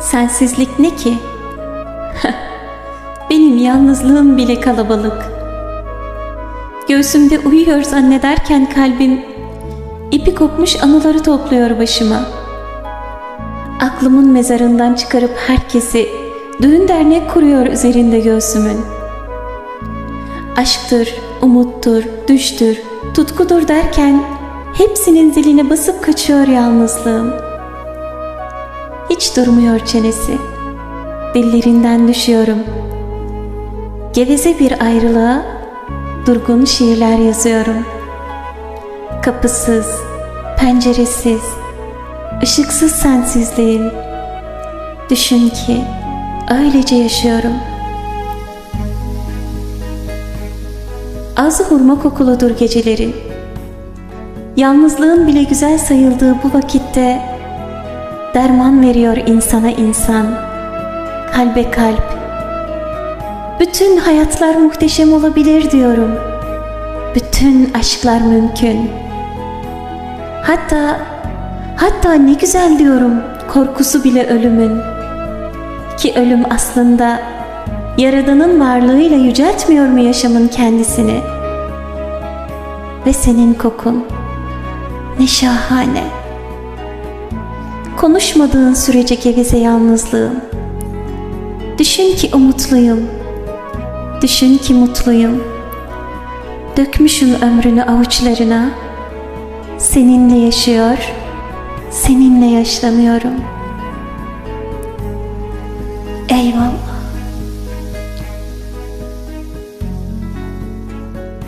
Sensizlik ne ki? Benim yalnızlığım bile kalabalık. Göğsümde uyuyor zannederken kalbim ipi kopmuş anıları topluyor başıma. Aklımın mezarından çıkarıp herkesi düğün dernek kuruyor üzerinde göğsümün. Aşktır, umuttur, düştür, tutkudur derken hepsinin ziline basıp kaçıyor yalnızlığım. Hiç durmuyor çenesi. Dillerinden düşüyorum. Geveze bir ayrılığa durgun şiirler yazıyorum. Kapısız, penceresiz, ışıksız sensizliğim. Düşün ki öylece yaşıyorum. Ağzı hurma kokuludur gecelerin. Yalnızlığın bile güzel sayıldığı bu vakitte derman veriyor insana insan, kalbe kalp. Bütün hayatlar muhteşem olabilir diyorum. Bütün aşklar mümkün. Hatta hatta ne güzel diyorum korkusu bile ölümün. Ki ölüm aslında Yaradan'ın varlığıyla yüceltmiyor mu yaşamın kendisini? Ve senin kokun ne şahane. Konuşmadığın sürece geveze yalnızlığım. Düşün ki umutluyum. Düşün ki mutluyum. Dökmüşüm ömrünü avuçlarına. Seninle yaşıyor, seninle yaşlanıyorum. Eyvallah.